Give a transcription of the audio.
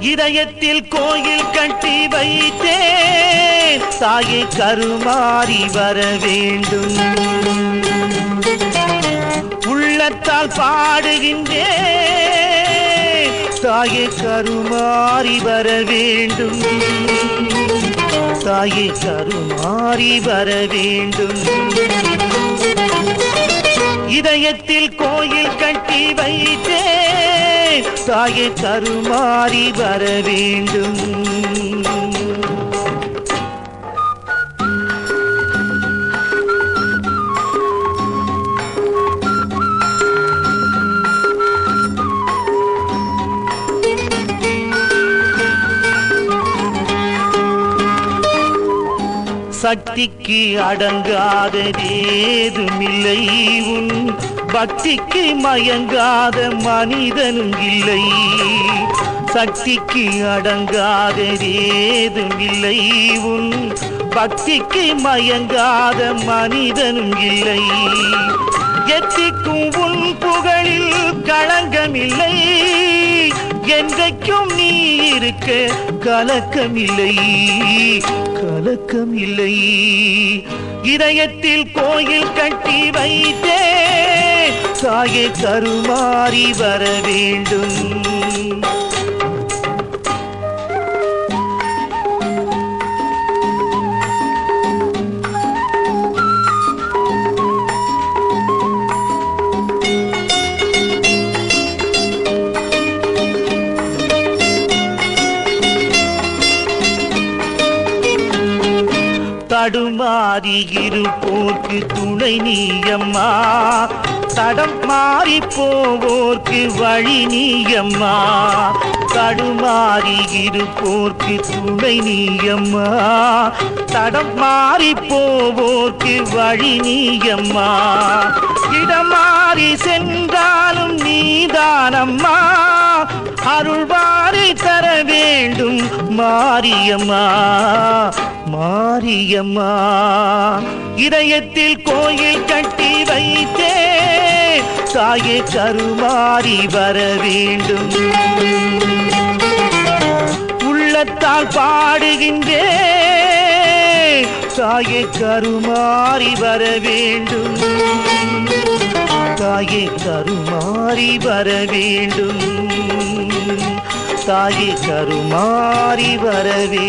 இதயத்தில் கோயில் கட்டி வைத்தேன். தாயை கருமாறி வர வேண்டும். உள்ளத்தால் பாடுகின்றேன். தாயை கருமாறி வர வேண்டும். தாயை கருமாறி வர வேண்டும். இதயத்தில் கோயில் கட்டி வைத்தேன். தாயை கருமாறி வர வேண்டும். சக்திக்கு அடங்காததேதுமில்லை உன் பக்திக்கு மயங்காத மனிதனும் இல்லை. சக்திக்கு அடங்காததேதுமில்லை உன் பக்திக்கு மயங்காத மனிதனும் இல்லை. எத்திக்கும் உன் புகழில் களங்கமில்லை. என்றைக்கும் நீ இருக்க கலக்கமில்லை கலக்கமில்லை. இதயத்தில் கோயில் கட்டி வைத்தே தாயை கருமாறி வர வேண்டும். தடுமாறி இருப்போர்க்கு துணை நீயம்மா. தடம் மாறி போவோர்க்கு வழி நீயம்மா. தடுமாறி இருப்போர்க்கு துணை நீயம்மா. தடம் மாறி போவோர்க்கு வழி நீயம்மா. இடம் மாறி மாரியம்மா மாரியம்மா இதயத்தில் கோயில் கட்டி வைத்தே தாயே கருமாறி வர வேண்டும். உள்ளத்தால் பாடுகின்றே தாயே கருமாறி வர வேண்டும். தாயே கருமாறி வர வேண்டும். தாயி கருமாறி வரவே